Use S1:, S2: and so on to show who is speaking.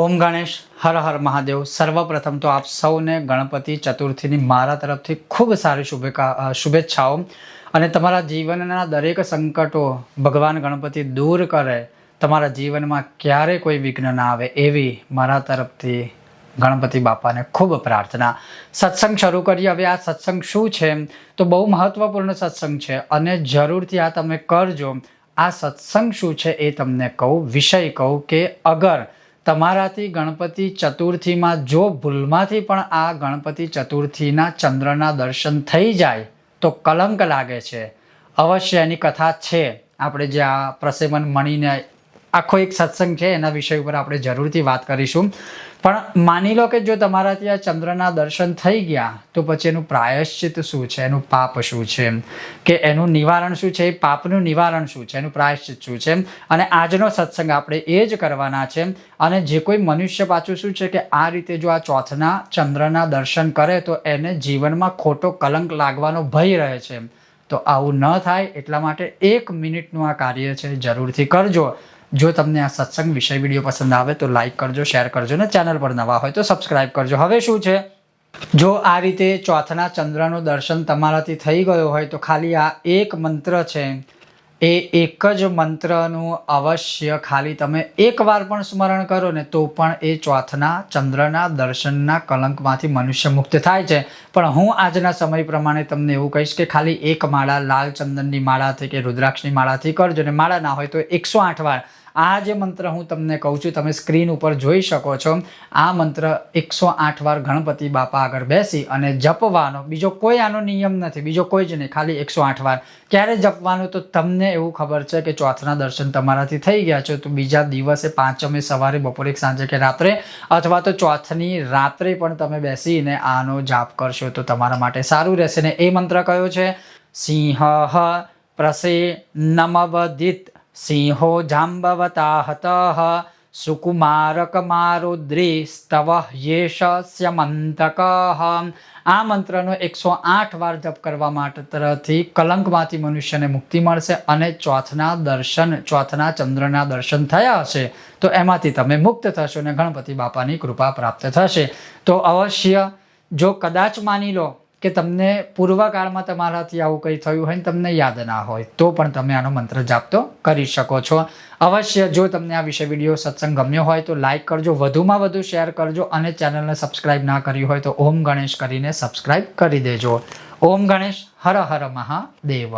S1: ઓમ ગણેશ, હર હર મહાદેવ. સર્વપ્રથમ તો આપ સૌને ગણપતિ ચતુર્થીની મારા તરફથી ખૂબ સારી શુભેકા શુભેચ્છાઓ. અને તમારા જીવનના દરેક સંકટો ભગવાન ગણપતિ દૂર કરે, તમારા જીવનમાં ક્યારે કોઈ વિઘ્ન ના આવે એવી મારા તરફથી ગણપતિ બાપાને ખૂબ પ્રાર્થના. સત્સંગ શરૂ કરીએ. હવે આ સત્સંગ શું છે? તો બહુ મહત્વપૂર્ણ સત્સંગ છે અને જરૂરથી આ તમે કરજો. આ સત્સંગ શું છે એ તમને કહું, વિષય કહું કે અગર તમારાથી ગણપતિ ચતુર્થીમાં જો ભૂલમાંથી પણ આ ગણપતિ ચતુર્થીના ચંદ્રના દર્શન થઈ જાય, તો કલંક લાગે છે. અવશ્ય એની કથા છે. આપણે જે આ પ્રસેમન મણીને આખો એક સત્સંગ છે, એના વિષય ઉપર આપણે જરૂરથી વાત કરીશું. પણ માની લો કે જો તમારા ત્યાં ચંદ્રના દર્શન થઈ ગયા, તો પછી એનું પ્રાયશ્ચિત શું છે? એનું પાપ શું છે? કે એનું નિવારણ શું છે? પાપનું નિવારણ શું છે? એનું પ્રાયશ્ચિત શું છે? અને આજનો સત્સંગ આપણે એ જ કરવાના છે. અને જે કોઈ મનુષ્ય પાછું શું છે કે આ રીતે જો આ ચોથના ચંદ્રના દર્શન કરે, તો એને જીવનમાં ખોટો કલંક લાગવાનો ભય રહે છે. તો આવું ન થાય. એટલા માટે એક મિનિટનું આ કાર્ય છે. જરૂરથી કરજો. જો તમને આ સત્સંગ વિષય વીડિયો પસંદ આવે તો લાઈક કરજો શેર કરજો ને ચેનલ પર નવા હોય તો સબસ્ક્રાઈબ કરજો. હવે શું છે? જો આ રીતે ચોથના ચંદ્રનું દર્શન તમારાથી થઈ ગયો હોય તો ખાલી આ એક મંત્ર છે. એ એક જ મંત્રનું અવશ્ય ખાલી તમે એકવાર પણ સ્મરણ કરો ને તો પણ એ ચોથના ચંદ્રના દર્શનના કલંકમાંથી મનુષ્ય મુક્ત થાય છે. પણ હું આજના સમય પ્રમાણે તમને એવું કહીશ કે ખાલી એક માળા લાલ ચંદનની માળાથી કે રુદ્રાક્ષની માળાથી કરજો ને માળા ના હોય તો એકસો આઠ વાર આ જે મંત્ર હું તમને કહું છું, તમે સ્ક્રીન ઉપર જોઈ શકો છો, આ મંત્ર એકસો આઠ વાર ગણપતિ બાપા આગળ બેસી અને જપવાનો. બીજો કોઈ આનો નિયમ નથી, બીજો કોઈ જ નહીં, ખાલી એકસો આઠ વાર. ક્યારે જપવાનું તો તમને એવું ખબર છે કે ચોથના દર્શન તમારાથી થઈ ગયા છે, તો બીજા દિવસે પાંચમે સવારે, બપોરે સાંજે કે રાત્રે, અથવા તો ચોથની રાત્રે પણ તમે બેસીને આનો જાપ કરશો તો તમારા માટે સારું રહેશે. ને એ મંત્ર કયો છે? સિંહ પ્રસે નમવદિત સિંહો જાંબવતા સુકુમારક સુકુમારકમારુદ્રી સ્તવ યેશસ્યમંતક આ મંત્રનો એકસો આઠ વાર જપ કરવા માટે તરફથી કલંકમાંથી મનુષ્યને મુક્તિ મળશે અને ચોથના દર્શન, ચોથના ચંદ્રના દર્શન થયા હશે. તો એમાંથી તમે મુક્ત થશો અને ગણપતિ બાપાની કૃપા પ્રાપ્ત થશે. તો અવશ્ય, જો કદાચ માની લો કે તમને પૂર્વકાળમાં તમારાથી આવું કંઈ થયું હોય ને તમને યાદ ના હોય, તો પણ તમે આનો મંત્ર જાપ તો કરી શકો છો. અવશ્ય જો તમને આ વિશે વીડિયો સત્સંગ ગમ્યો હોય તો લાઈક કરજો, વધુમાં વધુ શેર કરજો અને ચેનલને સબસ્ક્રાઇબ ના કરી હોય તો ઓમ ગણેશ કરીને સબસ્ક્રાઇબ કરી દેજો. ઓમ ગણેશ, હર હર મહાદેવ.